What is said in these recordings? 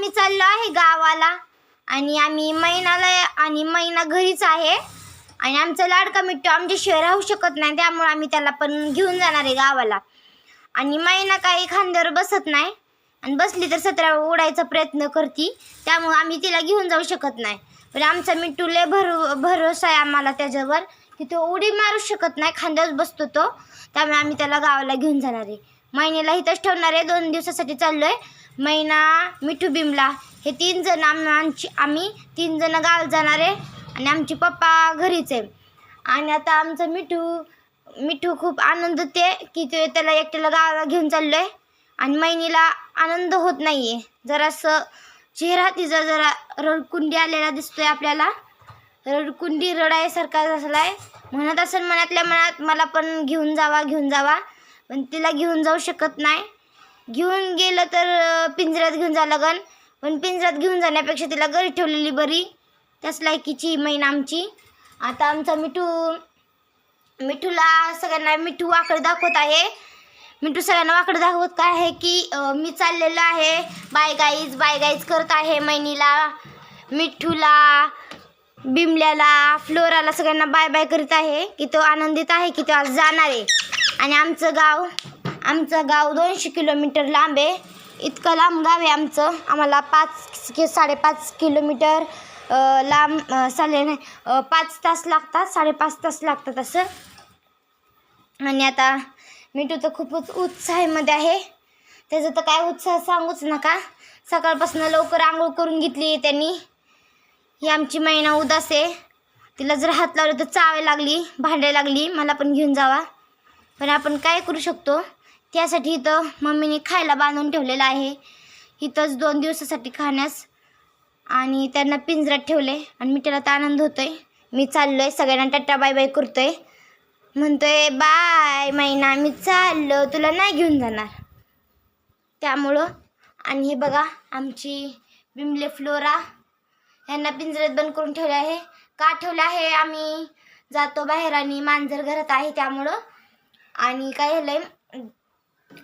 आम्ही चाललो आहे गावाला. आणि आम्ही महिनाला आणि महिना घरीच आहे. आणि आमचा लाडका मिट्टू आमच्याशिवाय राहू शकत नाही त्यामुळे आम्ही त्याला पण घेऊन जाणार आहे गावाला. आणि महिना काही खांद्यावर बसत नाही. आणि बसली तर सतरा उडायचा प्रयत्न करती त्यामुळे आम्ही तिला घेऊन जाऊ शकत नाही. पण आमचा मिट्टू लय भर भरोसा आहे आम्हाला त्याच्यावर की तो उडी मारू शकत नाही खांद्यावर बसतो तो. त्यामुळे आम्ही त्याला गावाला घेऊन जाणार आहे. महिन्याला इथंच ठेवणार आहे दोन दिवसासाठी चाललो आहे मैना मिठू बिमला हे तीन जण आम आमची आम्ही तीन जण गाव जाणार आहे आणि आमचे पप्पा घरीच आहे. आणि आता आमचं मिठू मिठू खूप आनंद होते की ते त्याला एकट्याला गावाला घेऊन चाललो आहे आणि महिनीला आनंद होत नाही आहे जरासं चेहरा तिचा जरा रडकुंडी आलेला दिसतोय आपल्याला. रडकुंडी रडायसारखा असला आहे म्हणत असेल मनातल्या मनात मला पण घेऊन जावा घेऊन जावा. पण तिला घेऊन जाऊ शकत नाही. घेऊन गेलं तर पिंजऱ्यात घेऊन जा लागन. पण पिंजऱ्यात घेऊन जाण्यापेक्षा तिला घरी ठेवलेली बरी. त्याच लायकीची मैन आमची. आता आमचा मिठू मिठूला सगळ्यांना मिठू वाकडं दाखवत आहे. मिठू सगळ्यांना वाकडं दाखवत काय आहे की मी चाललेलो आहे. बाय गाईज बाय गाईज करत आहे मैनीला. मिठूला बिमल्याला फ्लोराला सगळ्यांना बाय बाय करीत आहे की तो आनंदित आहे की तो आज जाणार आहे. आणि आमचं गाव आमचं गाव दोनशे किलोमीटर लांब आहे. इतकं लांब गाव आहे आमचं. आम्हाला पाच कि साडेपाच किलोमीटर लांब अं, साडे नाही. पाच तास लागतात साडेपाच तास लागतात असं. आणि आता मिठू तर खूपच उत्साहामध्ये आहे. त्याचं तर काय उत्साह सांगूच नका. सकाळपासून लवकर आंघोळ करून घेतली आहे त्यांनी. ही आमची मैना उदास आहे. तिला जर हात लावलं तर चावायला लागली भांडायला लागली. मला पण घेऊन जावा. पण आपण काय करू शकतो? त्यासाठी इथं मम्मीने खायला बांधून ठेवलेलं आहे. इथंच दोन दिवसासाठी खाण्यास. आणि त्यांना पिंजऱ्यात ठेवले. आणि मी त्याला तर आनंद होतोय. मी चाललो आहे सगळ्यांना टट्टा बाय बाय करतोय. म्हणतोय बाय मैना मी चाललो. तुला नाही घेऊन जाणार. त्यामुळं आणि हे बघा आमची बिमले फ्लोरा यांना पिंजऱ्यात बंद करून ठेवले आहे. का ठेवलं आहे? आम्ही जातो बाहेर आणि मांजर घरात आहे त्यामुळं. आणि काय झालं आहे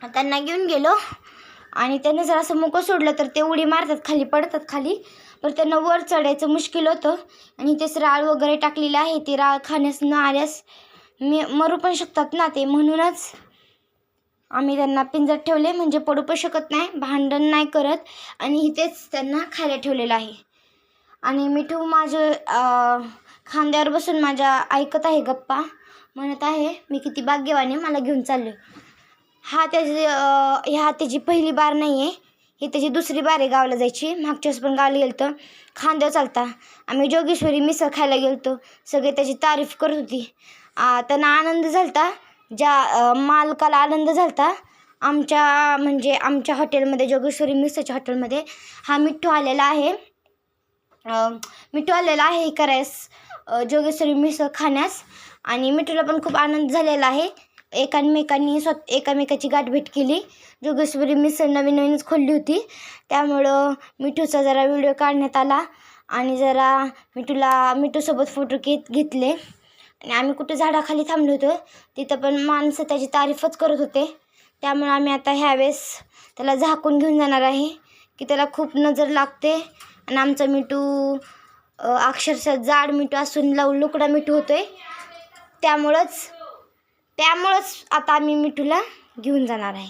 त्यांना घेऊन गेलो. आणि त्यांना जर असं मोकं सोडलं तर ते उडी मारतात खाली पडतात खाली. पण त्यांना वर चढायचं मुश्किल होतं. आणि तेच राळ वगैरे टाकलेलं आहे. ते राळ खाण्यास न आल्यास मी मरू पण शकतात ना ते. म्हणूनच आम्ही त्यांना पिंजत ठेवले. म्हणजे पडू पण शकत नाही भांडण नाही करत. आणि इथेच त्यांना खायला ठेवलेलं आहे. आणि मिठू माझं खांद्यावर बसून माझ्या ऐकत आहे गप्पा. म्हणत आहे मी किती भाग्यवाने मला घेऊन चाललो हा त्याची ह्या त्याची पहिली बार नाही आहे ही त्याची दुसरी बार आहे गावाला जायची. मागच्या वेळेस पण गावाला गेलो तर खांद्यावर चालता. आम्ही जोगेश्वरी मिसळ खायला गेलो होतो सगळे त्याची तारीफ करत होती. त्यांना आनंद झालता. ज्या मालकाला आनंद झालता. आमच्या म्हणजे आमच्या हॉटेलमध्ये जोगेश्वरी मिसळच्या हॉटेलमध्ये हा मिठ्ठू आलेला आहे. मिठू आलेला आहे हे करायस जोगेश्वरी मिसळ खाण्यास. आणि मिठूला पण खूप आनंद झालेला आहे. एकामेकांनी स्वत एकामेकाची गाठभेट केली. जोगेश्वरी मिसळ नवीन नवीनच खोलली होती. त्यामुळं मिठूचा जरा व्हिडिओ काढण्यात आला आणि जरा मिठूला मिठूसोबत फोटो घेत घेतले. आणि आम्ही कुठे झाडाखाली थांबलो होतो तिथं पण माणसं त्याची तारीफच करत होते. त्यामुळे आम्ही आता ह्यावेळेस त्याला झाकून घेऊन जाणार आहे की त्याला खूप नजर लागते. आणि आमचा मिठू अक्षरशः जाड मिठू असून लव लुकडा मिठू होतो आहे त्यामुळंच त्यामुळंच आता आम्ही मिठूला घेऊन जाणार आहे.